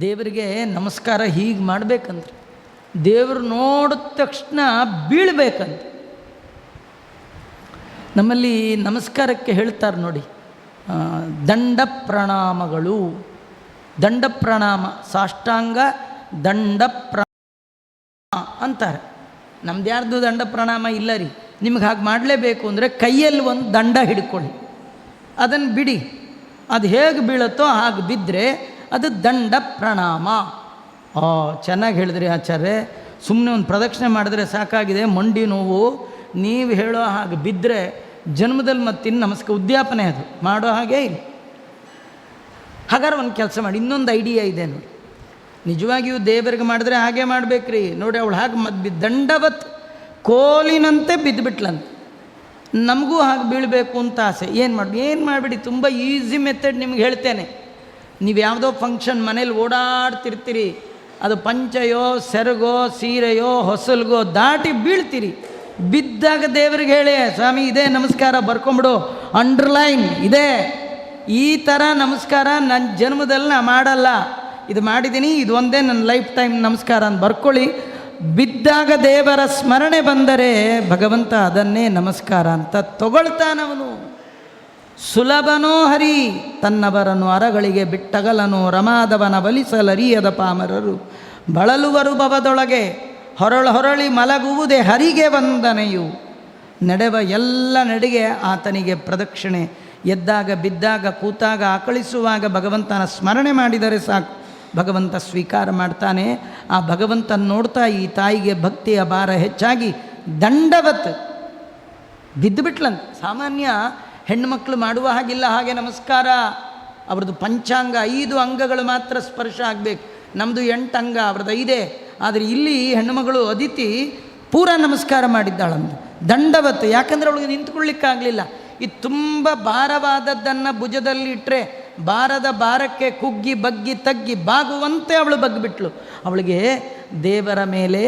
ದೇವರಿಗೆ ನಮಸ್ಕಾರ ಹೀಗೆ ಮಾಡಬೇಕಂದ್ರೆ, ದೇವರು ನೋಡಿದ ತಕ್ಷಣ ಬೀಳ್ಬೇಕಂತ ನಮ್ಮಲ್ಲಿ ನಮಸ್ಕಾರಕ್ಕೆ ಹೇಳ್ತಾರೆ ನೋಡಿ ದಂಡ ಪ್ರಣಾಮಗಳು. ದಂಡ ಪ್ರಣಾಮ, ಸಾಷ್ಟಾಂಗ ದಂಡ ಪ್ರ ಅಂತಾರೆ. ನಮ್ದು ಯಾರ್ದು ದಂಡ ಪ್ರಣಾಮ ಇಲ್ಲ ರೀ. ನಿಮ್ಗೆ ಹಾಗೆ ಮಾಡಲೇಬೇಕು ಅಂದರೆ ಕೈಯಲ್ಲಿ ಒಂದು ದಂಡ ಹಿಡ್ಕೊಳ್ಳಿ. ಅದನ್ನು ಬಿಡಿ. ಅದು ಹೇಗೆ ಬೀಳುತ್ತೋ ಹಾಗೆ ಬಿದ್ದರೆ ಅದು ದಂಡ ಪ್ರಣಾಮ. ಓ ಚೆನ್ನಾಗಿ ಹೇಳಿದ್ರಿ ಆಚಾರ್ಯ. ಸುಮ್ಮನೆ ಒಂದು ಪ್ರದಕ್ಷಿಣೆ ಮಾಡಿದ್ರೆ ಸಾಕಾಗಿದೆ. ಮಂಡಿ ನೋವು, ನೀವು ಹೇಳೋ ಹಾಗೆ ಬಿದ್ದರೆ ಜನ್ಮದಲ್ಲಿ ಮತ್ತಿನ್ನು ನಮಸ್ಕಾರ ಉದ್ಯಾಪನೆ ಅದು. ಮಾಡೋ ಹಾಗೆ ಇಲ್ಲ. ಹಾಗಾದ್ರೆ ಒಂದು ಕೆಲಸ ಮಾಡಿ. ಇನ್ನೊಂದು ಐಡಿಯಾ ಇದೆ ನೋಡಿ. ನಿಜವಾಗಿಯೂ ದೇವರಿಗೆ ಮಾಡಿದ್ರೆ ಹಾಗೆ ಮಾಡಬೇಕ್ರಿ. ನೋಡಿ ಅವಳು ಹಾಗೆ ಮದ್ ದಂಡವತ್ ಕೋಲಿನಂತೆ ಬಿದ್ದುಬಿಟ್ಲಂತೆ ನಮಗೂ ಹಾಗೆ ಬೀಳಬೇಕು ಅಂತ ಆಸೆ. ಏನು ಮಾಡಿ, ಏನು ಮಾಡಿಬಿಡಿ. ತುಂಬ ಈಸಿ ಮೆಥಡ್ ನಿಮ್ಗೆ ಹೇಳ್ತೇನೆ. ನೀವು ಯಾವುದೋ ಫಂಕ್ಷನ್ ಮನೇಲಿ ಓಡಾಡ್ತಿರ್ತೀರಿ, ಅದು ಪಂಚೆಯೋ, ಸೆರಗೋ, ಸೀರೆಯೋ, ಹೊಸಲ್ಗೋ ದಾಟಿ ಬೀಳ್ತೀರಿ. ಬಿದ್ದಾಗ ದೇವ್ರಿಗೆ ಹೇಳಿ, ಸ್ವಾಮಿ, ಇದೇ ನಮಸ್ಕಾರ ಬರ್ಕೊಂಬಿಡು. ಅಂಡರ್ಲೈನ್ ಇದೇ. ಈ ಥರ ನಮಸ್ಕಾರ ನನ್ನ ಜನ್ಮದಲ್ಲಿ ನಾ ಮಾಡಲ್ಲ. ಇದು ಮಾಡಿದ್ದೀನಿ ಇದು ಒಂದೇ ನನ್ನ ಲೈಫ್ ಟೈಮ್ ನಮಸ್ಕಾರ ಅಂತ ಬರ್ಕೊಳ್ಳಿ. ಬಿದ್ದಾಗ ದೇವರ ಸ್ಮರಣೆ ಬಂದರೆ ಭಗವಂತ ಅದನ್ನೇ ನಮಸ್ಕಾರ ಅಂತ ತಗೊಳ್ತಾನವನು. ಸುಲಭನೋ ಹರಿ, ತನ್ನವರನ್ನು ಅರಗಳಿಗೆ ಬಿಟ್ಟಗಲನು ರಮಾದವನ ಬಲಿಸಲರಿಯದ ಪಾಮರರು. ಬಳಲುವರು ಭವದೊಳಗೆ ಹೊರಳು ಹೊರಳಿ ಮಲಗುವುದೇ ಹರಿಗೆ ವಂದನೆಯು. ನಡೆವ ಎಲ್ಲ ನಡೆಗೆ ಆತನಿಗೆ ಪ್ರದಕ್ಷಿಣೆ. ಎದ್ದಾಗ, ಬಿದ್ದಾಗ, ಕೂತಾಗ, ಆಕಳಿಸುವಾಗ ಭಗವಂತನ ಸ್ಮರಣೆ ಮಾಡಿದರೆ ಸಾಕು. ಭಗವಂತ ಸ್ವೀಕಾರ ಮಾಡ್ತಾನೆ. ಆ ಭಗವಂತ ನೋಡ್ತಾ ಈ ತಾಯಿಗೆ ಭಕ್ತಿಯ ಭಾರ ಹೆಚ್ಚಾಗಿ ದಂಡವತ್. ಬಿದ್ದುಬಿಟ್ಲಂತ. ಸಾಮಾನ್ಯ ಹೆಣ್ಣುಮಕ್ಕಳು ಮಾಡುವ ಹಾಗಿಲ್ಲ, ಹಾಗೆ ನಮಸ್ಕಾರ. ಅವ್ರದ್ದು ಪಂಚಾಂಗ ಐದು ಅಂಗಗಳು ಮಾತ್ರ ಸ್ಪರ್ಶ ಆಗಬೇಕು. ನಮ್ಮದು ಎಂಟು ಅಂಗ, ಅವ್ರದ್ದು ಐದೇ. ಆದರೆ ಇಲ್ಲಿ ಹೆಣ್ಣುಮಗಳು ಅದಿತಿ ಪೂರ ನಮಸ್ಕಾರ ಮಾಡಿದ್ದಾಳಂದು ದಂಡವತ್ತು. ಯಾಕಂದರೆ ಅವಳಿಗೆ ನಿಂತ್ಕೊಳ್ಳಿಕ್ಕಾಗಲಿಲ್ಲ. ಇದು ತುಂಬ ಭಾರವಾದದ್ದನ್ನು ಭುಜದಲ್ಲಿ ಇಟ್ಟರೆ ಭಾರದ ಭಾರಕ್ಕೆ ಕುಗ್ಗಿ, ಬಗ್ಗಿ, ತಗ್ಗಿ ಬಾಗುವಂತೆ ಅವಳು ಬಗ್ಗಿಬಿಟ್ಲು ಅವಳಿಗೆ ದೇವರ ಮೇಲೆ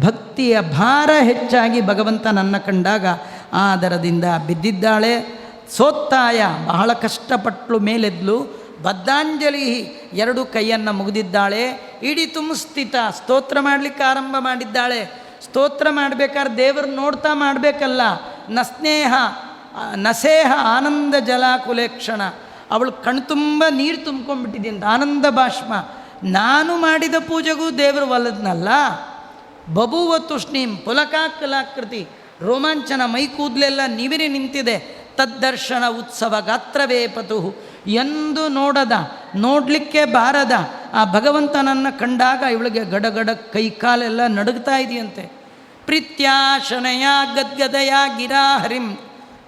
ಭಕ್ತಿಯ ಭಾರ ಹೆಚ್ಚಾಗಿ ಭಗವಂತ ನನ್ನ ಕಂಡಾಗ ಆದರದಿಂದ ಬಿದ್ದಿದ್ದಾಳೆ. ಸೋತ್ತಾಯ, ಬಹಳ ಕಷ್ಟಪಟ್ಟಳು ಮೇಲೆದ್ಲು. ಬದ್ಧಾಂಜಲಿ ಎರಡು ಕೈಯನ್ನು ಮುಗಿದಿದ್ದಾಳೆ. ಇಡೀ ಸ್ಥಿತ ಸ್ತೋತ್ರ ಮಾಡಲಿಕ್ಕೆ ಆರಂಭ ಮಾಡಿದ್ದಾಳೆ. ಸ್ತೋತ್ರ ಮಾಡಬೇಕಾದ್ರೆ ದೇವರು ನೋಡ್ತಾ ಮಾಡಬೇಕಲ್ಲ. ನ ಸ್ನೇಹ ನಸೇಹ ಆನಂದ ಜಲಾಕುಲೇಕ್ಷಣ ಅವಳು ಕಣ್ತುಂಬ ನೀರು ತುಂಬ್ಕೊಂಡ್ಬಿಟ್ಟಿದ್ದೀನಿ, ಆನಂದ ಭಾಷ್ಮ ನಾನು ಮಾಡಿದ ಪೂಜೆಗೂ ದೇವರು ಒಲದ್ನಲ್ಲ ಬಬುವ ತುಷ್ಣೀಂ ಪುಲಕಾಕಲಾಕೃತಿ. ರೋಮಾಂಚನ ಮೈ ಕೂದಲೆಲ್ಲ ನಿವಿರಿ ನಿಂತಿದೆ. ತದ್ದರ್ಶನ ಉತ್ಸವ ಗಾತ್ರವೇ ಪತುಹು ಎಂದು ನೋಡದ, ನೋಡಲಿಕ್ಕೆ ಬಾರದ, ಆ ಭಗವಂತನನ್ನು ಕಂಡಾಗ ಇವಳಿಗೆ ಗಡಗಡ ಕೈ ಕಾಲೆಲ್ಲ ನಡುಗ್ತಾ ಇದೆಯಂತೆ. ಪ್ರೀತ್ಯಾಶನಯ ಗದ್ಗದಯ ಗಿರಾ ಹರಿಂ,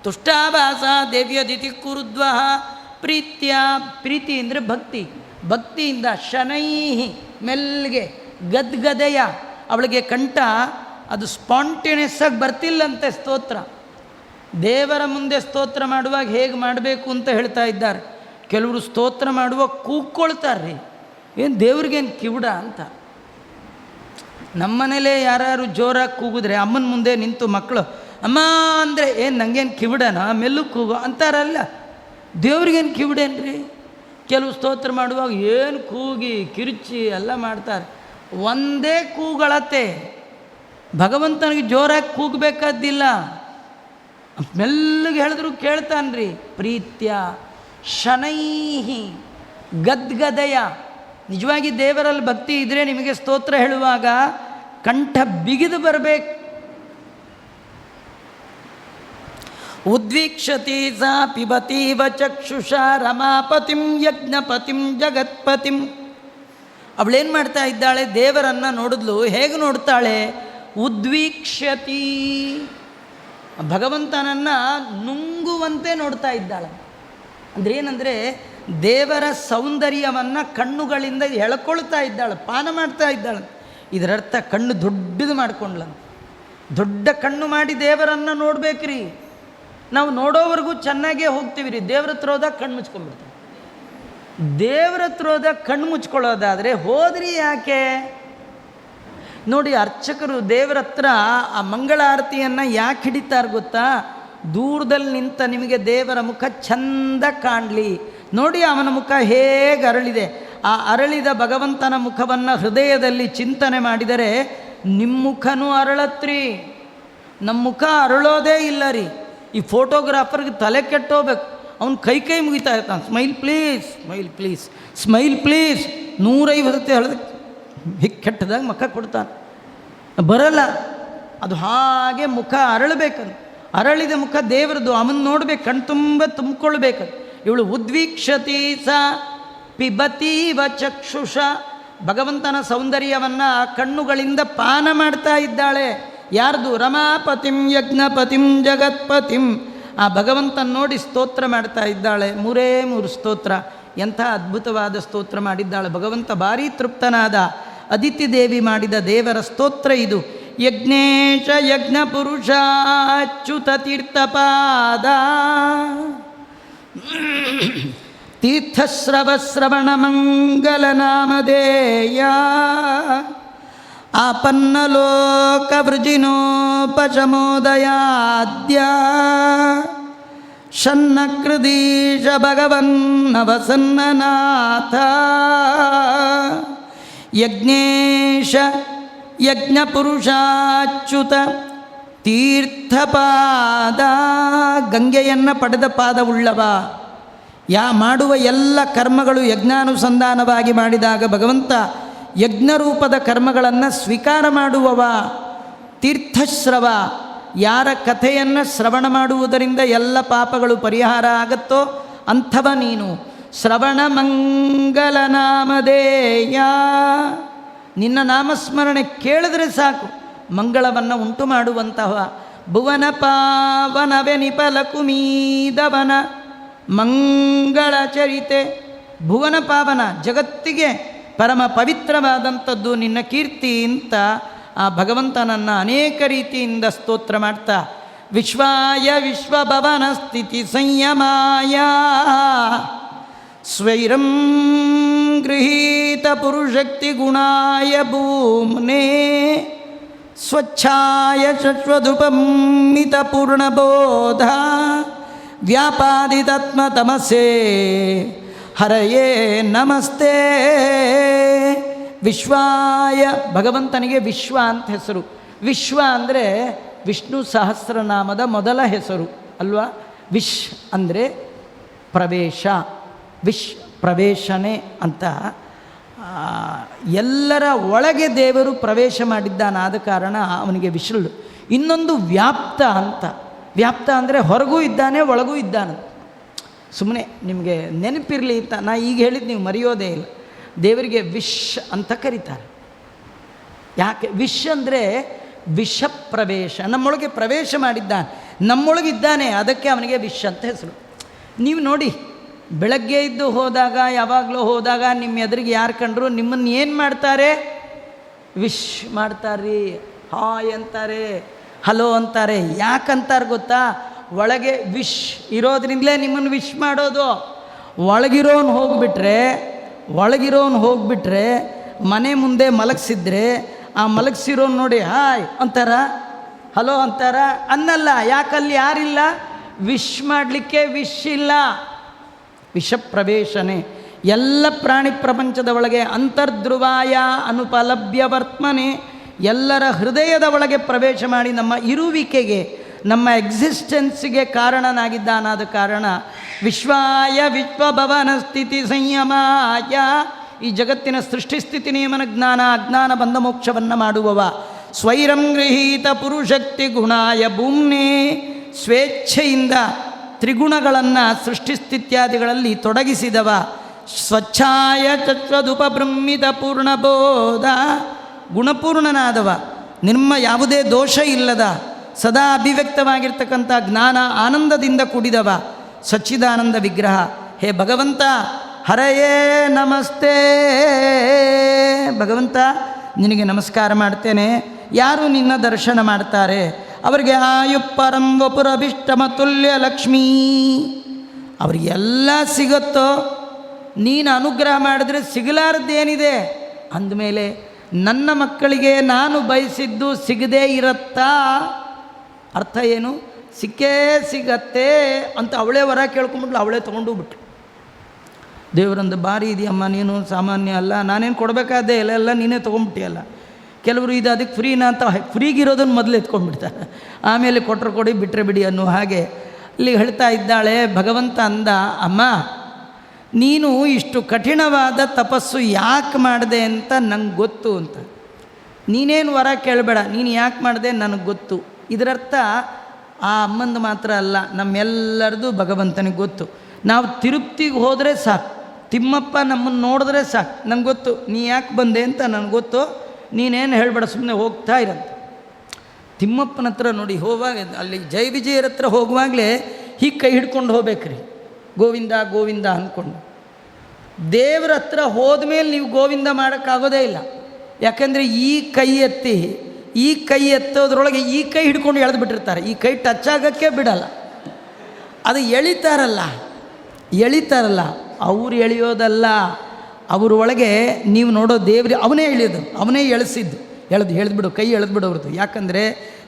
ತುಷ್ಟಾಭಾಸ ದೇವ್ಯದಿತಿ ಕುರುದ್ವ ಪ್ರೀತ್ಯ, ಪ್ರೀತಿ ಅಂದರೆ ಭಕ್ತಿ. ಭಕ್ತಿಯಿಂದ ಶನೈಹಿ ಮೆಲ್ಗೆ ಗದ್ಗದಯ ಅವಳಿಗೆ ಕಂಠ ಅದು ಸ್ಪಾಂಟೇನಿಯಸ್ ಆಗಿ ಬರ್ತಿಲ್ಲಂತೆ ಸ್ತೋತ್ರ. ದೇವರ ಮುಂದೆ ಸ್ತೋತ್ರ ಮಾಡುವಾಗ ಹೇಗೆ ಮಾಡಬೇಕು ಅಂತ ಹೇಳ್ತಾ ಇದ್ದಾರೆ. ಕೆಲವರು ಸ್ತೋತ್ರ ಮಾಡುವಾಗ ಕೂಗ್ಕೊಳ್ತಾರೆ ಏನು ದೇವ್ರಿಗೇನು ಕಿವುಡ ಅಂತ. ನಮ್ಮನೇಲೇ ಯಾರು ಜೋರಾಗಿ ಕೂಗಿದ್ರೆ ಅಮ್ಮನ ಮುಂದೆ ನಿಂತು ಮಕ್ಕಳು ಅಮ್ಮ, ಅಂದರೆ ಏನು ನನಗೇನು ಕಿವಿಡನ? ಮೆಲ್ಲು ಕೂಗು ಅಂತಾರಲ್ಲ. ದೇವ್ರಿಗೇನು ಕಿವಿಡೇನ್ರಿ? ಕೆಲವು ಸ್ತೋತ್ರ ಮಾಡುವಾಗ ಏನು ಕೂಗಿ, ಕಿರುಚಿ ಎಲ್ಲ ಮಾಡ್ತಾರೆ. ಒಂದೇ ಕೂಗಳತೆ ಭಗವಂತನಿಗೆ ಜೋರಾಗಿ ಕೂಗಬೇಕಾದ್ದಿಲ್ಲ. ಮೆಲ್ಲಗೆ ಹೇಳಿದ್ರು ಕೇಳ್ತಾನ್ರಿ, ಪ್ರೀತ್ಯ ಶನೈಹಿ ಗದ್ಗದಯ. ನಿಜವಾಗಿ ದೇವರಲ್ಲಿ ಭಕ್ತಿ ಇದ್ದರೆ ನಿಮಗೆ ಸ್ತೋತ್ರ ಹೇಳುವಾಗ ಕಂಠ ಬಿಗಿದು ಬರಬೇಕು. ಉದ್ವೀಕ್ಷತಿ ಸಾ ಪಿಬತೀವ ಚಕ್ಷುಷ ರಮಾಪತಿಂ ಯಜ್ಞಪತಿಂ ಜಗತ್ಪತಿಂ. ಅವಳೇನು ಮಾಡ್ತಾ ಇದ್ದಾಳೆ? ದೇವರನ್ನು ನೋಡಿದ್ಲು. ಹೇಗೆ ನೋಡ್ತಾಳೆ? ಉದ್ವೀಕ್ಷತಿ. ಭಗವಂತನನ್ನು ನುಂಗುವಂತೆ ನೋಡ್ತಾ ಇದ್ದಾಳೆ. ಅಂದ್ರೆ ಏನಂದರೆ ದೇವರ ಸೌಂದರ್ಯವನ್ನು ಕಣ್ಣುಗಳಿಂದ ಎಳ್ಕೊಳ್ತಾ ಇದ್ದಾಳೆ, ಪಾನ ಮಾಡ್ತಾ ಇದ್ದಾಳೆ. ಇದರರ್ಥ ಕಣ್ಣು ದೊಡ್ಡದು ಮಾಡ್ಕೊಂಡ್ಲಂತ ದೊಡ್ಡ ಕಣ್ಣು ಮಾಡಿ ದೇವರನ್ನು ನೋಡ್ಬೇಕ್ರಿ. ನಾವು ನೋಡೋವರೆಗೂ ಚೆನ್ನಾಗೇ ಹೋಗ್ತೀವಿ ರೀ. ದೇವ್ರ ಹತ್ರ ಹೋದಾಗ ಕಣ್ಣು ಮುಚ್ಕೊಂಡ್ಬಿಡ್ತೀವಿ. ದೇವ್ರ ಹತ್ರ ಹೋದಾಗ ಕಣ್ಣು ಮುಚ್ಕೊಳ್ಳೋದಾದರೆ ಹೋದ್ರಿ ಯಾಕೆ? ನೋಡಿ ಅರ್ಚಕರು ದೇವರ ಹತ್ರ ಆ ಮಂಗಳಾರತಿಯನ್ನು ಯಾಕೆ ಹಿಡಿತಾರೆ ಗೊತ್ತಾ? ದೂರದಲ್ಲಿ ನಿಂತ ನಿಮಗೆ ದೇವರ ಮುಖ ಚಂದ ಕಾಣಲಿ. ನೋಡಿ ಅವನ ಮುಖ ಹೇಗೆ ಅರಳಿದೆ. ಆ ಅರಳಿದ ಭಗವಂತನ ಮುಖವನ್ನು ಹೃದಯದಲ್ಲಿ ಚಿಂತನೆ ಮಾಡಿದರೆ ನಿಮ್ಮ ಮುಖನೂ ಅರಳತ್ರಿ. ನಮ್ಮ ಮುಖ ಅರಳೋದೇ ಇಲ್ಲ ರೀ. ಈ ಫೋಟೋಗ್ರಾಫರ್ಗೆ ತಲೆ ಕೆಟ್ಟೋಗ್ಬೇಕು. ಅವ್ನು ಕೈ ಕೈ ಮುಗಿತಾ ಇರ್ತಾನೆ. Smile please smile please smile please. ನೂರೈವತ್ತು ಹೇಳಿದ ಹಿಕ್ ಕೆಟ್ಟದಾಗ ಮುಖ ಕೊಡ್ತಾನೆ. ಬರಲ್ಲ. ಅದು ಹಾಗೆ ಮುಖ ಅರಳಬೇಕಂತ ಅರಳಿದ ಮುಖ ದೇವರದು, ಅವನ್ ನೋಡ್ಬೇಕು, ಕಣ್ ತುಂಬ ತುಂಬಿಕೊಳ್ಬೇಕಂತ ಇವಳು ಉದ್ವೀಕ್ಷತಿ ಸ ಪಿಬತೀವ ಚಕ್ಷುಷ. ಭಗವಂತನ ಸೌಂದರ್ಯವನ್ನು ಕಣ್ಣುಗಳಿಂದ ಪಾನ ಮಾಡ್ತಾ ಇದ್ದಾಳೆ. ಯಾರ್ದು? ರಮಾಪತಿಂ ಯಜ್ಞಪತಿಂ ಜಗತ್ಪತಿಂ. ಆ ಭಗವಂತನ ನೋಡಿ ಸ್ತೋತ್ರ ಮಾಡ್ತಾ ಇದ್ದಾಳೆ. ಮೂರೇ ಮೂರು ಸ್ತೋತ್ರ. ಎಂಥ ಅದ್ಭುತವಾದ ಸ್ತೋತ್ರ ಮಾಡಿದ್ದಾಳೆ. ಭಗವಂತ ಭಾರೀ ತೃಪ್ತನಾದ. ಅದಿತಿ ದೇವಿ ಮಾಡಿದ ದೇವರ ಸ್ತೋತ್ರ ಇದು. ಯಜ್ಞೇಶ ಯಜ್ಞ ಪುರುಷ ಅಚ್ಯುತ ತೀರ್ಥಪಾದ. ತೀರ್ಥಶ್ರವಶ್ರವಣ ಮಂಗಲ ನಾಮಧೇಯ. ಆಪನ್ನಲೋಕ ವೃಜಿನೋಪಶಮೋದಯಾದ್ಯ. ಶನ್ನಕೃದೀಶ ಭಗವನ್ನವಸನ್ನನಾಥ ಯಜ್ಞೇಶ ಯಜ್ಞಪುರುಷಾಚ್ಯುತ ತೀರ್ಥಪಾದ ಗಂಗೆಯನ್ನು ಪಡೆದ ಪಾದವುಳ್ಳವ. ಯಾ ಮಾಡುವ ಎಲ್ಲ ಕರ್ಮಗಳು ಯಜ್ಞಾನುಸಂಧಾನವಾಗಿ ಮಾಡಿದಾಗ ಭಗವಂತ ಯಜ್ಞರೂಪದ ಕರ್ಮಗಳನ್ನು ಸ್ವೀಕಾರ ಮಾಡುವವ. ತೀರ್ಥಶ್ರವ, ಯಾರ ಕಥೆಯನ್ನು ಶ್ರವಣ ಮಾಡುವುದರಿಂದ ಎಲ್ಲ ಪಾಪಗಳು ಪರಿಹಾರ ಆಗುತ್ತೋ ಅಂಥವ ನೀನು. ಶ್ರವಣ ಮಂಗಲ ನಾಮಧೇಯ ನಿನ್ನ ನಾಮಸ್ಮರಣೆ ಕೇಳಿದ್ರೆ ಸಾಕು. ಮಂಗಳವನ್ನು ಉಂಟು ಮಾಡುವಂತಹ ಭುವನ ಪಾವನವೆ ನಿಪಲ ಕುಮೀದವನ. ಮಂಗಳ ಚರಿತೆ. ಭುವನ ಪಾವನ ಜಗತ್ತಿಗೆ ಪರಮ ಪವಿತ್ರವಾದಂಥದ್ದು ನಿನ್ನ ಕೀರ್ತಿ ಅಂತ ಆ ಭಗವಂತನನ್ನು ಅನೇಕ ರೀತಿಯಿಂದ ಸ್ತೋತ್ರ ಮಾಡ್ತಾ. ವಿಶ್ವಾಯ ವಿಶ್ವಭವನ ಸ್ಥಿತಿ ಸಂಯಮಾಯ. ಸ್ವೈರಂ ಭೂಮ್ನೆ ಸ್ವಚ್ಛಾಯ ಶಶ್ವಧುಪಮಿತ ಪೂರ್ಣಬೋಧ ವ್ಯಾಪಾದಿತತ್ಮ ತಮಸೇ. ಹರಯೇ ನಮಸ್ತೆ. ವಿಶ್ವಾಯ, ಭಗವಂತನಿಗೆ ವಿಶ್ವ ಅಂತ ಹೆಸರು. ವಿಶ್ವ ಅಂದರೆ ವಿಷ್ಣು ಸಹಸ್ರನಾಮದ ಮೊದಲ ಹೆಸರು, ಅಲ್ವಾ? ವಿಶ್ ಅಂದರೆ ಪ್ರವೇಶ. ವಿಶ್ ಪ್ರವೇಶನೆ ಅಂತ ಎಲ್ಲರ ಒಳಗೆ ದೇವರು ಪ್ರವೇಶ ಮಾಡಿದ್ದಾನಾದ ಕಾರಣ ಅವನಿಗೆ ವಿಶ್ರುಳು ಇನ್ನೊಂದು ವ್ಯಾಪ್ತ ಅಂತ. ವ್ಯಾಪ್ತ ಅಂದರೆ ಹೊರಗೂ ಇದ್ದಾನೆ, ಒಳಗೂ ಇದ್ದಾನೆ. ಸುಮ್ಮನೆ ನಿಮಗೆ ನೆನಪಿರಲಿ ಅಂತ, ನಾ ಈಗ ಹೇಳಿದ್ದು ನೀವು ಮರೆಯೋದೇ ಇಲ್ಲ. ದೇವರಿಗೆ ವಿಶ್ ಅಂತ ಕರೀತಾರೆ. ಯಾಕೆ? ವಿಶ್ ಅಂದರೆ ವಿಷ ಪ್ರವೇಶ ನಮ್ಮೊಳಗೆ ಪ್ರವೇಶ ಮಾಡಿದ್ದಾನೆ, ನಮ್ಮೊಳಗಿದ್ದಾನೆ, ಅದಕ್ಕೆ ಅವನಿಗೆ ವಿಶ್ ಅಂತ ಹೆಸರು. ನೀವು ನೋಡಿ ಬೆಳಗ್ಗೆ ಇದ್ದು ಹೋದಾಗ, ಯಾವಾಗಲೂ ಹೋದಾಗ ನಿಮ್ಮ ಎದುರಿಗೆ ಯಾರು ಕಂಡ್ರು ನಿಮ್ಮನ್ನು ಏನು ಮಾಡ್ತಾರೆ? ವಿಶ್ ಮಾಡ್ತಾರ್ರಿ. ಹಾಯ್ ಅಂತಾರೆ. ಹಲೋ ಅಂತಾರೆ. ಯಾಕಂತಾರೆ ಗೊತ್ತಾ? ಒಳಗೆ ವಿಶ್ ಇರೋದ್ರಿಂದಲೇ ನಿಮ್ಮನ್ನು ವಿಶ್ ಮಾಡೋದು. ಒಳಗಿರೋನು ಹೋಗ್ಬಿಟ್ರೆ ಒಳಗಿರೋನು ಹೋಗ್ಬಿಟ್ರೆ, ಮನೆ ಮುಂದೆ ಮಲಗಿಸಿದ್ರೆ, ಆ ಮಲಗಿಸಿರೋನು ನೋಡಿ ಹಾಯ್ ಅಂತಾರ? ಹಲೋ ಅಂತಾರ? ಅನ್ನಲ್ಲ, ಯಾಕಲ್ಲಿ ಯಾರಿಲ್ಲ? ವಿಶ್ ಮಾಡಲಿಕ್ಕೆ ವಿಶ್ ಇಲ್ಲ. ವಿಷ ಪ್ರವೇಶನೆ ಎಲ್ಲ ಪ್ರಾಣಿ ಪ್ರಪಂಚದ ಒಳಗೆ ಅಂತರ್ಧ್ರುವಾಯ ಅನುಪಲಭ್ಯ ವರ್ತಮನೆ. ಎಲ್ಲರ ಹೃದಯದ ಒಳಗೆ ಪ್ರವೇಶ ಮಾಡಿ ನಮ್ಮ ಇರುವಿಕೆಗೆ, ನಮ್ಮ ಎಕ್ಸಿಸ್ಟೆನ್ಸ್ಗೆ ಕಾರಣನಾಗಿದ್ದಾನಾದ ಕಾರಣ ವಿಶ್ವಾಯ ವಿಶ್ವಭವನ ಸ್ಥಿತಿ ಸಂಯಮಾಯ. ಈ ಜಗತ್ತಿನ ಸೃಷ್ಟಿ ಸ್ಥಿತಿ ನಿಯಮನ ಜ್ಞಾನ, ಅಜ್ಞಾನ ಬಂಧ ಮೋಕ್ಷವನ್ನು ಮಾಡುವವ. ಸ್ವೈರಂ ಗೃಹೀತ ಪುರುಷಕ್ತಿ ಗುಣಾಯ ಭೂಮ್ನೇ. ಸ್ವೇಚ್ಛೆಯಿಂದ ತ್ರಿಗುಣಗಳನ್ನು ಸೃಷ್ಟಿಸ್ಥಿತ್ಯಾದಿಗಳಲ್ಲಿ ತೊಡಗಿಸಿದವ. ಸ್ವಚ್ಛಾಯ ಚತ್ವದುಪಬ್ರಹ್ಮಿತ ಪೂರ್ಣಬೋಧ ಗುಣಪೂರ್ಣನಾದವ. ನಿಮ್ಮ ಯಾವುದೇ ದೋಷ ಇಲ್ಲದ, ಸದಾ ಅಭಿವ್ಯಕ್ತವಾಗಿರ್ತಕ್ಕಂಥ ಜ್ಞಾನ ಆನಂದದಿಂದ ಕೂಡಿದವ. ಸಚ್ಚಿದಾನಂದ ವಿಗ್ರಹ. ಹೇ ಭಗವಂತ, ಹರಯೇ ನಮಸ್ತೆ. ಭಗವಂತ, ನಿನಗೆ ನಮಸ್ಕಾರ ಮಾಡ್ತೇನೆ. ಯಾರು ನಿನ್ನ ದರ್ಶನ ಮಾಡ್ತಾರೆ? ಅವರಿಗೆ ಆಯುಪ್ಪರಂ ವಪುರ ವಪುರಭಿಷ್ಟಮ ತುಲ್ಯ ಲಕ್ಷ್ಮೀ ಅವರಿಗೆಲ್ಲ ಸಿಗುತ್ತೋ, ನೀನು ಅನುಗ್ರಹ ಮಾಡಿದ್ರೆ ಸಿಗಲಾರದ್ದೇನಿದೆ? ಅಂದಮೇಲೆ, ನನ್ನ ಮಕ್ಕಳಿಗೆ ನಾನು ಬಯಸಿದ್ದು ಸಿಗದೇ ಇರತ್ತಾ? ಅರ್ಥ ಏನು? ಸಿಕ್ಕೇ ಸಿಗತ್ತೆ ಅಂತ ಅವಳೇ ವರ ಕೇಳ್ಕೊಂಬಿಟ್ಲು ಅವಳೇ ತೊಗೊಂಡು ಬಿಟ್ಟು ದೇವರಂದು ಬಾರಿ ಇದೆಯಮ್ಮ, ನೀನು ಸಾಮಾನ್ಯ ಅಲ್ಲ, ನಾನೇನು ಕೊಡಬೇಕಾದ್ದೆ ಇಲ್ಲ, ಎಲ್ಲ ನೀನೇ ತೊಗೊಂಬಿಟ್ಟಿಯಲ್ಲ ಕೆಲವರು ಇದು ಅದಕ್ಕೆ ಫ್ರೀನಾ ಅಂತ ಫ್ರೀಗಿರೋದನ್ನು ಮೊದಲು ಎತ್ಕೊಂಡ್ಬಿಡ್ತಾರೆ. ಆಮೇಲೆ ಕೊಟ್ಟರು ಕೊಡಿ ಬಿಟ್ಟರೆ ಬಿಡಿ ಅನ್ನೋ ಹಾಗೆ. ಅಲ್ಲಿ ಹೇಳ್ತಾ ಇದ್ದಾಳೆ, ಭಗವಂತ ಅಂದ, ಅಮ್ಮ, ನೀನು ಇಷ್ಟು ಕಠಿಣವಾದ ತಪಸ್ಸು ಯಾಕೆ ಮಾಡಿದೆ ಅಂತ ನಂಗೆ ಗೊತ್ತು ಅಂತ. ನೀನೇನು ವರ ಕೇಳಬೇಡ, ನೀನು ಯಾಕೆ ಮಾಡಿದೆ ನನಗೆ ಗೊತ್ತು. ಇದರರ್ಥ ಆ ಅಮ್ಮಂದು ಮಾತ್ರ ಅಲ್ಲ, ನಮ್ಮೆಲ್ಲರದು ಭಗವಂತನಿಗೆ ಗೊತ್ತು. ನಾವು ತಿರುಪ್ತಿಗೆ ಹೋದರೆ ಸಾಕು, ತಿಮ್ಮಪ್ಪ ನಮ್ಮನ್ನು ನೋಡಿದ್ರೆ ಸಾಕು, ನಂಗೆ ಗೊತ್ತು. ನೀ ಯಾಕೆ ಬಂದೆ ಅಂತ ನನಗೆ ಗೊತ್ತು. ನೀನೇನು ಹೇಳಬೇಡ ಸುಮ್ಮನೆ ಹೋಗ್ತಾ ಇರಂತ ತಿಮ್ಮಪ್ಪನ ಹತ್ರ ನೋಡಿ ಹೋಗುವಾಗ, ಅಲ್ಲಿ ಜೈ ವಿಜಯರ ಹತ್ರ ಹೋಗುವಾಗಲೇ ಹೀಗೆ ಕೈ ಹಿಡ್ಕೊಂಡು ಹೋಗ್ಬೇಕ್ರಿ. ಗೋವಿಂದ ಗೋವಿಂದ ಅಂದ್ಕೊಂಡು. ದೇವ್ರ ಹತ್ರ ಹೋದ್ಮೇಲೆ ನೀವು ಗೋವಿಂದ ಮಾಡೋಕ್ಕಾಗೋದೇ ಇಲ್ಲ. ಯಾಕಂದರೆ ಈ ಕೈ ಎತ್ತಿ, ಈ ಕೈ ಎತ್ತೋದ್ರೊಳಗೆ ಈ ಕೈ ಹಿಡ್ಕೊಂಡು ಎಳೆದು ಬಿಟ್ಟಿರ್ತಾರೆ. ಈ ಕೈ ಟಚ್ ಆಗೋಕ್ಕೆ ಬಿಡಲ್ಲ. ಅದು ಎಳಿತಾರಲ್ಲ. ಎಳಿತಾರಲ್ಲ. ಅವ್ರು ಎಳೆಯೋದಲ್ಲ. ಅವ್ರ ಒಳಗೆ ನೀವು ನೋಡೋ ದೇವ್ರಿ ಅವನೇ ಎಳೆಯೋದು ಅವನೇ ಎಳಿಸಿದ್ದು. ಎಳೆದು ಹೇಳಿದ್ಬಿಡು ಕೈ ಎಳೆದ್ಬಿಡು ಅವ್ರದ್ದು. ಯಾಕಂದರೆ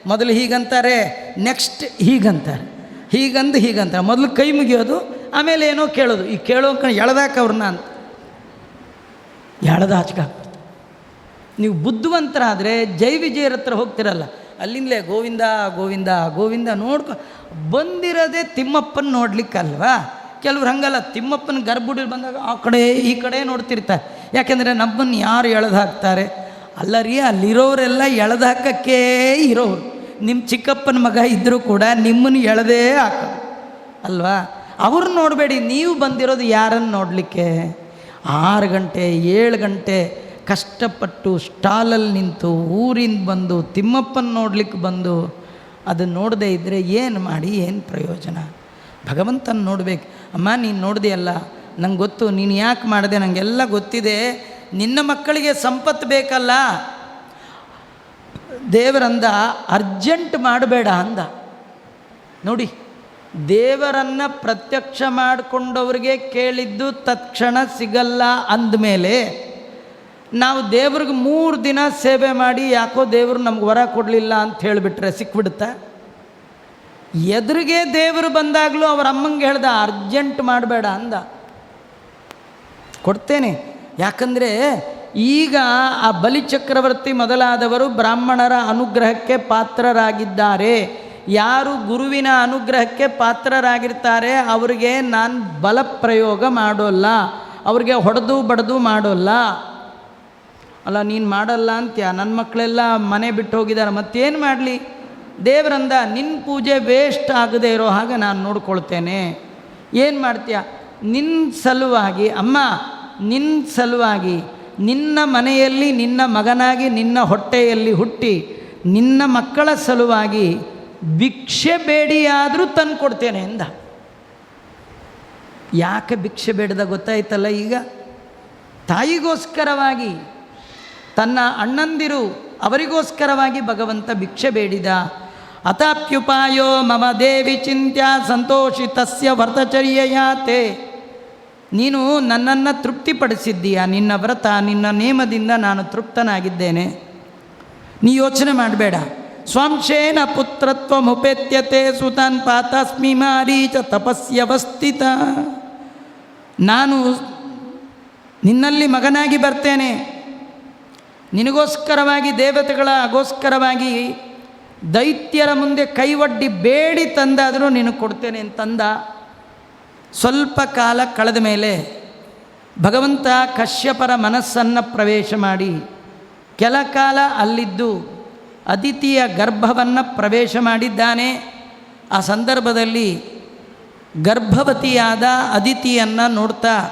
ಮೊದಲು ಹೀಗಂತಾರೆ ನೆಕ್ಸ್ಟ್ ಹೀಗಂತಾರೆ. ಹೀಗಂದು ಹೀಗಂತಾರೆ. ಮೊದಲು ಕೈ ಮುಗಿಯೋದು, ಆಮೇಲೆ ಏನೋ ಕೇಳೋದು. ಈ ಕೇಳೋ ಎಳೆದಾಕ ಅವ್ರನ್ನ ಅಂತ. ಎಳೆದ ಹಚ್ಕಾಕ್ಬಿಡ್ತಾರೆ ನೀವು ಬುದ್ಧಿವಂತರಾದರೆ ಜೈ ವಿಜಯರ ಹತ್ರ ಹೋಗ್ತಿರಲ್ಲ, ಅಲ್ಲಿಂದಲೇ ಗೋವಿಂದ ಗೋವಿಂದ ಗೋವಿಂದ ನೋಡ್ಕೊ ಬಂದಿರೋದೇ ತಿಮ್ಮಪ್ಪನ ನೋಡ್ಲಿಕ್ಕಲ್ವಾ? ಕೆಲವ್ರು ಹಂಗಲ್ಲ, ತಿಮ್ಮಪ್ಪನ ಗರ್ಭುಡಿ ಬಂದಾಗ ಆ ಕಡೆ, ಈ ಕಡೆ ನೋಡ್ತಿರ್ತಾರೆ. ಯಾಕೆಂದರೆ ನಮ್ಮನ್ನು ಯಾರು ಎಳೆದು ಹಾಕ್ತಾರೆ? ಅಲ್ಲ ರೀ, ಅಲ್ಲಿರೋರೆಲ್ಲ ಎಳೆದು ಹಾಕಕ್ಕೆ ಇರೋರು. ನಿಮ್ಮ ಚಿಕ್ಕಪ್ಪನ ಮಗ ಇದ್ದರೂ ಕೂಡ ನಿಮ್ಮನ್ನು ಎಳೆದೇ ಹಾಕ. ಅಲ್ವಾ? ಅವ್ರು ನೋಡಬೇಡಿ, ನೀವು ಬಂದಿರೋದು ಯಾರನ್ನು ನೋಡಲಿಕ್ಕೆ? ಆರು ಗಂಟೆ, ಏಳು ಗಂಟೆ ಕಷ್ಟಪಟ್ಟು ಸ್ಟಾಲಲ್ಲಿ ನಿಂತು ಊರಿಂದ ಬಂದು ತಿಮ್ಮಪ್ಪನ ನೋಡ್ಲಿಕ್ಕೆ ಬಂದು ಅದನ್ನು ನೋಡದೇ ಇದ್ದರೆ ಏನು ಮಾಡಿ, ಏನು ಪ್ರಯೋಜನ? ಭಗವಂತನ ನೋಡ್ಬೇಕು. ಅಮ್ಮ, ನೀನು ನೋಡಿದೆಯಲ್ಲ? ನಂಗೆ ಗೊತ್ತು, ನೀನು ಯಾಕೆ ಮಾಡಿದೆ? ನನಗೆಲ್ಲ ಗೊತ್ತಿದೆ. ನಿನ್ನ ಮಕ್ಕಳಿಗೆ ಸಂಪತ್ತು ಬೇಕಲ್ಲ? ದೇವರಂದ, ಅರ್ಜೆಂಟ್ ಮಾಡಬೇಡ ಅಂದ. ನೋಡಿ, ದೇವರನ್ನು ಪ್ರತ್ಯಕ್ಷ ಮಾಡಿಕೊಂಡವ್ರಿಗೆ ಕೇಳಿದ್ದು ತತ್ಕ್ಷಣ ಸಿಗಲ್ಲ ಅಂದಮೇಲೆ ನಾವು ದೇವ್ರಿಗೆ ಮೂರು ದಿನ ಸೇವೆ ಮಾಡಿ ಯಾಕೋ ದೇವರು ನಮ್ಗೆ ವರ ಕೊಡಲಿಲ್ಲ ಅಂತ ಹೇಳಿಬಿಟ್ರೆ ಸಿಕ್ಬಿಡುತ್ತಾ? ಎದುರಿಗೆ ದೇವರು ಬಂದಾಗಲೂ ಅವರ ಅಮ್ಮಂಗೆ ಹೇಳ್ದ, ಅರ್ಜೆಂಟ್ ಮಾಡಬೇಡ ಅಂದ. ಕೊಡ್ತೇನೆ. ಯಾಕಂದರೆ ಈಗ ಆ ಬಲಿಚಕ್ರವರ್ತಿ ಮೊದಲಾದವರು ಬ್ರಾಹ್ಮಣರ ಅನುಗ್ರಹಕ್ಕೆ ಪಾತ್ರರಾಗಿದ್ದಾರೆ. ಯಾರು ಗುರುವಿನ ಅನುಗ್ರಹಕ್ಕೆ ಪಾತ್ರರಾಗಿರ್ತಾರೆ, ಅವರಿಗೆ ನಾನು ಬಲ ಪ್ರಯೋಗ ಮಾಡೋಲ್ಲ, ಅವ್ರಿಗೆ ಹೊಡೆದು ಬಡ್ದು ಮಾಡೋಲ್ಲ. ಅಲ್ಲ, ನೀನು ಮಾಡಲ್ಲ ಅಂತ್ಯ? ನನ್ನ ಮಕ್ಕಳೆಲ್ಲ ಮನೆ ಬಿಟ್ಟು ಹೋಗಿದ್ದಾರೆ, ಮತ್ತೇನು ಮಾಡಲಿ? ದೇವರಂದ ನಿನ್ನ ಪೂಜೆ ವೇಸ್ಟ್ ಆಗದೆ ಇರೋ ಹಾಗೆ ನಾನು ನೋಡ್ಕೊಳ್ತೇನೆ. ಏನು ಮಾಡ್ತೀಯ? ನಿನ್ನ ಸಲುವಾಗಿ, ಅಮ್ಮ ನಿನ್ನ ಸಲುವಾಗಿ, ನಿನ್ನ ಮನೆಯಲ್ಲಿ ನಿನ್ನ ಮಗನಾಗಿ ನಿನ್ನ ಹೊಟ್ಟೆಯಲ್ಲಿ ಹುಟ್ಟಿ, ನಿನ್ನ ಮಕ್ಕಳ ಸಲುವಾಗಿ ಭಿಕ್ಷೆ ಬೇಡಿಯಾದರೂ ತಂದು ಕೊಡ್ತೇನೆ ಎಂದ. ಯಾಕೆ ಭಿಕ್ಷೆ ಬೇಡದ ಗೊತ್ತಾಯ್ತಲ್ಲ ಈಗ? ತಾಯಿಗೋಸ್ಕರವಾಗಿ ತನ್ನ ಅಣ್ಣಂದಿರು ಅವರಿಗೋಸ್ಕರವಾಗಿ ಭಗವಂತ ಭಿಕ್ಷೆ ಬೇಡಿದ. ಅತಾಪ್ಯುಪಾಯೋ ಮಮ ದೇವಿ ಚಿಂತ್ಯ ಸಂತೋಷಿತಸ್ಯ ವ್ರತಚರ್ಯಯಾತೆ ನೀನು ನನ್ನನ್ನು ತೃಪ್ತಿಪಡಿಸಿದ್ದೀಯ? ನಿನ್ನ ವ್ರತ, ನಿನ್ನ ನೇಮದಿಂದ ನಾನು ತೃಪ್ತನಾಗಿದ್ದೇನೆ. ನೀ ಯೋಚನೆ ಮಾಡಬೇಡ. ಸ್ವಾಂಶೇನ ಪುತ್ರತ್ವ ಮುಪೇತ್ಯತೆ ಸುತಾನ್ ಪಾತಾಸ್ಮಿ ಮಾರೀಚ ತಪಸ್ಯವಸ್ಥಿತ ನಾನು ನಿನ್ನಲ್ಲಿ ಮಗನಾಗಿ ಬರ್ತೇನೆ. ನಿನಗೋಸ್ಕರವಾಗಿ, ದೇವತೆಗಳ ಅಗೋಸ್ಕರವಾಗಿ ದೈತ್ಯರ ಮುಂದೆ ಕೈವಡ್ಡಿ ಬೇಡಿ ತಂದಾದರೂ ನಿನಗೆ ಕೊಡ್ತೇನೆ ಅಂತಂದ ಸ್ವಲ್ಪ ಕಾಲ ಕಳೆದ ಮೇಲೆ ಭಗವಂತ ಕಶ್ಯಪರ ಮನಸ್ಸನ್ನು ಪ್ರವೇಶ ಮಾಡಿ ಕೆಲ ಕಾಲ ಅಲ್ಲಿದ್ದು ಅದಿತಿಯ ಗರ್ಭವನ್ನು ಪ್ರವೇಶ ಮಾಡಿದ್ದಾನೆ. ಆ ಸಂದರ್ಭದಲ್ಲಿ ಗರ್ಭವತಿಯಾದ ಅದಿತಿಯನ್ನು ನೋಡ್ತಾ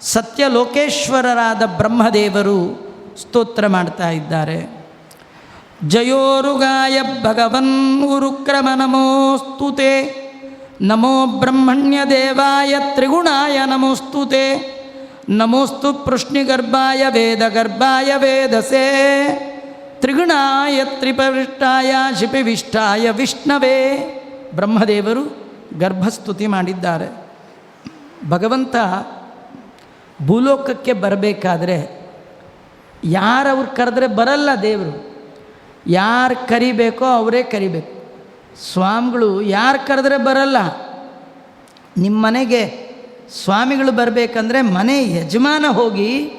ಸತ್ಯಲೋಕೇಶ್ವರರಾದ ಬ್ರಹ್ಮದೇವರು ಸ್ತೋತ್ರ ಮಾಡ್ತಾ ಇದ್ದಾರೆ. ಜಯೋರುಗಾಯ ಭಗವನ್ ಉರುಕ್ರಮ ನಮೋಸ್ತುತೆ. ನಮೋ ಬ್ರಹ್ಮಣ್ಯ ದೇವಾಯ ತ್ರಿಗುಣಾಯ ನಮೋಸ್ತುತೆ. ನಮೋಸ್ತು ಪೃಷ್ಣಿಗರ್ಭಾಯ ವೇದಗರ್ಭಾಯ ವೇದಸೇ. ತ್ರಿಗುಣಾಯ ತ್ರಿಪವಿಷ್ಟಾಯ ಶಿಪಿವಿಷ್ಟಾಯ ವಿಷ್ಣವೇ. ಬ್ರಹ್ಮದೇವರು ಗರ್ಭಸ್ತುತಿ ಮಾಡಿದ್ದಾರೆ. ಭಗವಂತ ಭೂಲೋಕಕ್ಕೆ ಬರಬೇಕಾದ್ರೆ ಯಾರವ್ರು ಕರೆದ್ರೆ ಬರಲ್ಲ ದೇವರು. ಯಾರು ಕರಿಬೇಕೋ ಅವರೇ ಕರಿಬೇಕು. ಸ್ವಾಮಿಗಳು ಯಾರು ಕರೆದ್ರೆ ಬರಲ್ಲ. ನಿಮ್ಮ ಮನೆಗೆ ಸ್ವಾಮಿಗಳು ಬರಬೇಕಂದ್ರೆ ಮನೆ ಯಜಮಾನ ಹೋಗಿ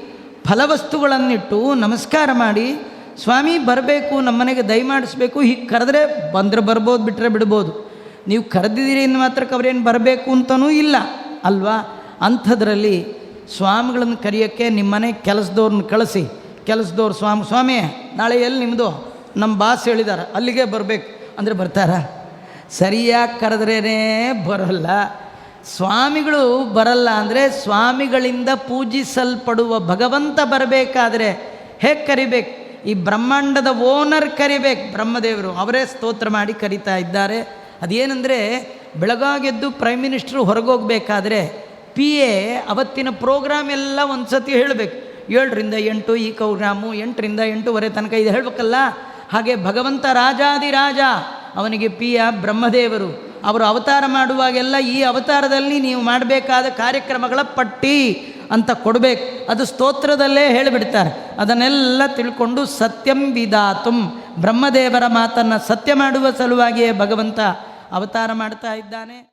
ಫಲವಸ್ತುಗಳನ್ನಿಟ್ಟು ನಮಸ್ಕಾರ ಮಾಡಿ, ಸ್ವಾಮಿ ಬರಬೇಕು, ನಮ್ಮ ಮನೆಗೆ ದಯಮಾಡಿಸ್ಬೇಕು ಹೀಗೆ ಕರೆದ್ರೆ ಬಂದರೆ ಬರ್ಬೋದು ಬಿಟ್ಟರೆ ಬಿಡ್ಬೋದು. ನೀವು ಕರೆದಿದ್ದೀರಿ ಇನ್ನು ಮಾತ್ರಕ್ಕೆ ಅವ್ರೇನು ಬರಬೇಕು ಅಂತನೂ ಇಲ್ಲ, ಅಲ್ವಾ? ಅಂಥದ್ರಲ್ಲಿ ಸ್ವಾಮಿಗಳನ್ನು ಕರೆಯೋಕ್ಕೆ ನಿಮ್ಮನೆ ಕೆಲಸದವ್ರನ್ನ ಕಳಿಸಿ. ಕೆಲಸದವ್ರು ಸ್ವಾಮಿ ಸ್ವಾಮಿ, ನಾಳೆ ಎಲ್ಲಿ ನಿಮ್ಮದು ನಮ್ಮ ಬಾಸ್ ಹೇಳಿದ್ದಾರೆ ಅಲ್ಲಿಗೆ ಬರಬೇಕು. ಅಂದರೆ ಬರ್ತಾರ? ಸರಿಯಾಗಿ ಕರೆದ್ರೇ ಬರೋಲ್ಲ. ಸ್ವಾಮಿಗಳು ಬರಲ್ಲ ಅಂದರೆ ಸ್ವಾಮಿಗಳಿಂದ ಪೂಜಿಸಲ್ಪಡುವ ಭಗವಂತ ಬರಬೇಕಾದ್ರೆ ಹೇಗೆ ಕರಿಬೇಕು? ಈ ಬ್ರಹ್ಮಾಂಡದ ಓನರ್ ಕರಿಬೇಕು. ಬ್ರಹ್ಮದೇವರು ಅವರೇ ಸ್ತೋತ್ರ ಮಾಡಿ ಕರಿತಾ ಇದ್ದಾರೆ. ಅದೇನೆಂದರೆ ಬೆಳಗಾಗೆದ್ದು ಪ್ರೈಮ್ ಮಿನಿಸ್ಟ್ರು ಹೊರಗೋಗ್ಬೇಕಾದ್ರೆ ಪಿ ಎ ಅವತ್ತಿನ ಪ್ರೋಗ್ರಾಮ್ ಎಲ್ಲ ಒಂದು ಸತಿ ಹೇಳಬೇಕು. ಏಳರಿಂದ ಎಂಟು ಈ ಕೌರಾಮು ಎಂಟರಿಂದ ಎಂಟೂವರೆ ತನಕ ಇದು ಹೇಳಬೇಕಲ್ಲ? ಹಾಗೆ ಭಗವಂತ ರಾಜಾದಿರಾಜ ಅವನಿಗೆ ಪಿಯ ಬ್ರಹ್ಮದೇವರು. ಅವರು ಅವತಾರ ಮಾಡುವಾಗೆಲ್ಲ ಈ ಅವತಾರದಲ್ಲಿ ನೀವು ಮಾಡಬೇಕಾದ ಕಾರ್ಯಕ್ರಮಗಳ ಪಟ್ಟಿ ಅಂತ ಕೊಡಬೇಕು. ಅದು ಸ್ತೋತ್ರದಲ್ಲೇ ಹೇಳಿಬಿಡ್ತಾರೆ. ಅದನ್ನೆಲ್ಲ ತಿಳ್ಕೊಂಡು ಸತ್ಯಂ ವಿಧಾತುಂ ಬ್ರಹ್ಮದೇವರ ಮಾತನ್ನು ಸತ್ಯ ಮಾಡುವ ಸಲುವಾಗಿಯೇ ಭಗವಂತ ಅವತಾರ ಮಾಡ್ತಾ ಇದ್ದಾನೆ.